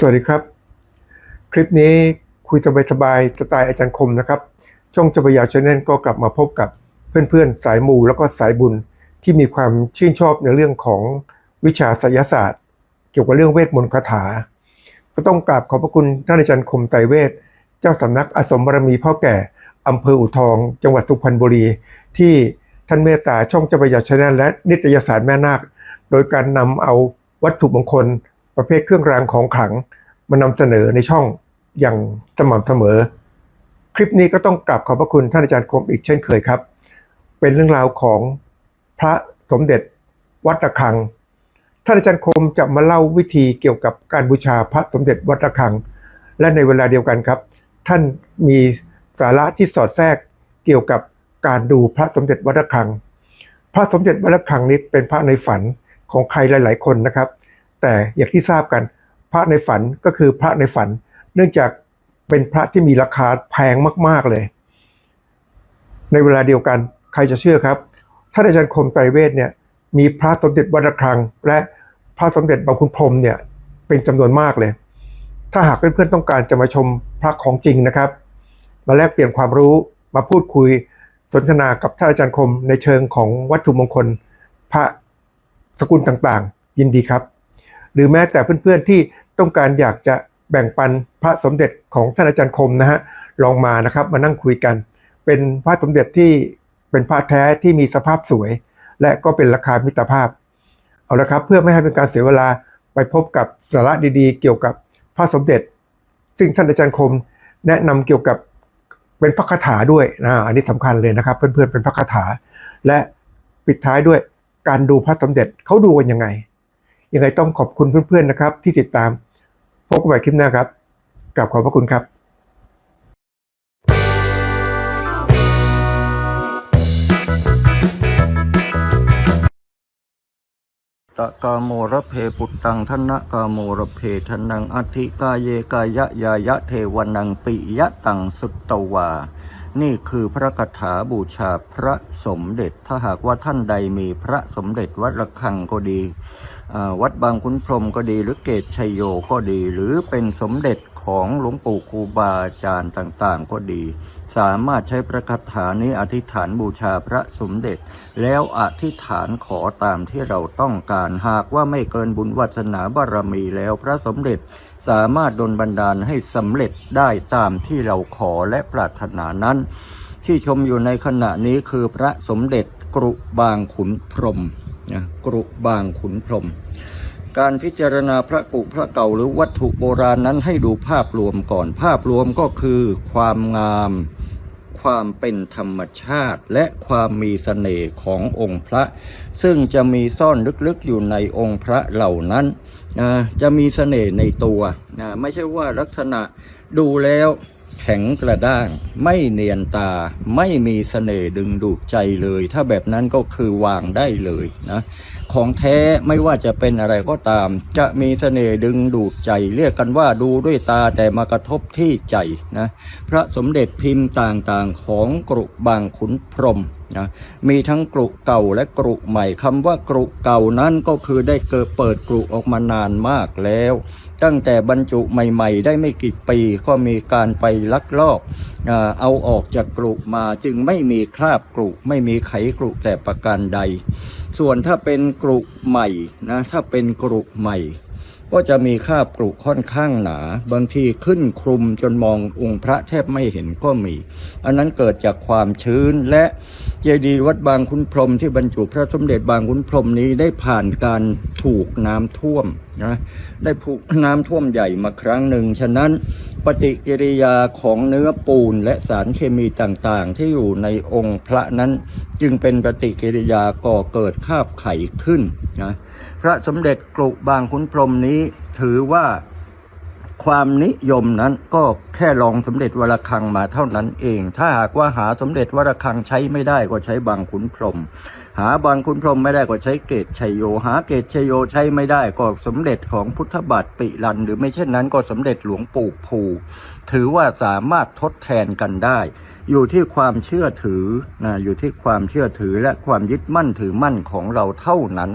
สวัสดีครับ คลิปนี้คุยสบายๆสไตล์อาจารย์คมนะครับ ช่องจับยาชาแนลก็กลับมาพบกับเพื่อนๆ สายมูแล้วก็สายบุญที่มีความชื่นชอบในเรื่องของวิชาไสยศาสตร์ เกี่ยวกับเรื่องเวทมนต์คาถา ก็ต้องกราบขอบพระคุณท่านอาจารย์คมไตเวทเจ้าสำนักอสมบารมีพ่อแก่อำเภออู่ทอง จังหวัดสุพรรณบุรี ที่ท่านเมตตาช่องจับยาชาแนลและนิตยสารแม่นาค โดยการนำเอาวัตถุมงคล ประเภทเครื่องรางของขลังมานำเสนอในช่องอย่างสม่ำเสมอ คลิปนี้ก็ต้องกราบขอบพระคุณท่านอาจารย์คมอีกเช่นเคยครับ เป็นเรื่องราวของพระสมเด็จวัดระฆัง ท่านอาจารย์คมจะมาเล่าวิธีเกี่ยวกับการบูชาพระสมเด็จวัดระฆัง และในเวลาเดียวกันครับ ท่านมีสาระที่สอดแทรกเกี่ยวกับการดูพระสมเด็จวัดระฆัง พระสมเด็จวัดระฆังนี้เป็นพระในฝันของใครหลาย ๆ คนนะครับ แต่อย่างที่ทราบกัน พระในฝันก็คือพระในฝัน เนื่องจากเป็นพระที่มีราคาแพงมาก ๆเลย ในเวลาเดียวกันใครจะเชื่อครับท่านอาจารย์คมไตรเวทเนี่ยมีพระสมเด็จวัดระฆัง และพระสมเด็จบางคุณพรมเนี่ยเป็นจำนวนมากเลย ถ้าหากเพื่อนๆต้องการจะมาชมพระของจริงนะครับ มาแลกเปลี่ยนความรู้มาพูดคุยสนทนากับท่านอาจารย์คมในเชิงของวัตถุมงคล พระสกุลต่างๆ ยินดีครับ หรือแม้แต่เพื่อนๆที่ต้องการอยากจะแบ่งปันพระสมเด็จของท่านอาจารย์คมนะฮะลองมานะครับมานั่งคุยกัน เป็นพระสมเด็จที่เป็นพระแท้ที่มีสภาพสวย และก็เป็นราคามิตรภาพ เอาละครับเพื่อไม่ให้เป็นการเสียเวลาไปพบกับสาระดีๆ เกี่ยวกับพระสมเด็จ ซึ่งท่านอาจารย์คมแนะนำเกี่ยวกับเป็นพระคาถาด้วยนะอันนี้สำคัญเลยนะครับ เพื่อนๆเป็นพระคาถา และปิดท้ายด้วยการดูพระสมเด็จเขาดูกันยังไง ยังไงต้องขอบคุณเพื่อนๆนะครับ ที่ติดตามพบกันใหม่คลิปหน้าครับกราบขอบพระคุณครับตะกาโมระเพปุตตังทนะกาโมระเพทนังอธิกายเยกายะยายะเทวนังปิยะตังสุตตวา นี่คือพระคาถาบูชาพระสมเด็จ ถ้าหากว่าท่านใดมีพระสมเด็จวัดระฆังก็ดี วัดบางขุนพรหมก็ดีหรือเกตชัยโยก็ดี หรือเป็นสมเด็จของหลวงปู่ครูบาอาจารย์ต่างๆ ก็ดี สามารถใช้พระคาถานี้อธิษฐานบูชาพระสมเด็จ แล้วอธิษฐานขอตามที่เราต้องการหากว่าไม่เกินบุญวัสนาบารมีแล้วพระสมเด็จสามารถดลบันดาลให้สำเร็จได้ตามที่เราขอและปรารถนานั้น ที่ชมอยู่ในขณะนี้คือพระสมเด็จกรุบางขุนพรหม นะกรุบางขุนพรม การพิจารณาพระกุพระเก่าหรือวัตถุโบราณนั้นให้ดูภาพรวมก่อน ภาพรวมก็คือความงาม ความเป็นธรรมชาติ และความมีเสน่ห์ขององค์พระ ซึ่งจะมีซ่อนลึกๆอยู่ในองค์พระเหล่านั้นนะจะมีเสน่ห์ในตัวนะไม่ใช่ว่าลักษณะดูแล้ว ข็งกระด้าง ไม่เนียนตา ไม่มีเสน่ห์ดึงดูดใจเลย ถ้าแบบนั้นก็คือวางได้เลยนะของแท้ไม่ว่าจะเป็นอะไรก็ตาม จะมีเสน่ห์ดึงดูดใจ เรียกกันว่าดูด้วยตาแต่มากระทบที่ใจนะพระสมเด็จพิมพ์ต่างๆของกรุบางขุนพรหม นะมีทั้งกรุเก่าและกรุใหม่คำว่ากรุเก่านั้นก็คือได้เกิดเปิดกรุออกมานานมากแล้ว ตั้งแต่บรรจุใหม่ๆ ได้ไม่กี่ปีก็มีการไปลักลอบเอ่อเอาออกจากกรุมาจึงไม่มีคราบกรุไม่มีไขกรุแต่ประการใด ส่วนถ้าเป็นกรุใหม่นะถ้าเป็นกรุใหม่ ก็จะมีคาบกรุค่อนข้างหนา บางทีขึ้นคลุมจนมององค์พระแทบไม่เห็นก็มี อันนั้นเกิดจากความชื้นและเจดีย์วัดบางคุณพรมที่บรรจุพระสมเด็จบางคุณพรมนี้ได้ผ่านการถูกน้ำท่วมนะได้ผูกน้ำท่วมใหญ่มาครั้งหนึ่งฉะนั้นปฏิกิริยาของเนื้อปูนและสารเคมีต่างๆ ที่อยู่ในองค์พระนั้น จึงเป็นปฏิกิริยาก่อเกิดคาบไข่ขึ้นนะพระสมเด็จกรุบางขุนพรมนี้ถือว่า ความนิยมนั้นก็แค่ลองสมเด็จวรคังมาเท่านั้นเอง ถ้าหากว่าหาสมเด็จวรคังใช้ไม่ได้ก็ใช้บางขุนพรหมหาบางขุนพรหมไม่ได้ก็ใช้เกตชัยโย หาเกตชัยโยใช้ไม่ได้ก็สมเด็จของพุทธบาทปิรัน หรือไม่เช่นนั้นก็สมเด็จหลวงปู่ภูถือว่าสามารถทดแทนกันได้ อยู่ที่ความเชื่อถือนะอยู่ที่ความเชื่อถือและความยึดมั่นถือมั่นของเราเท่านั้น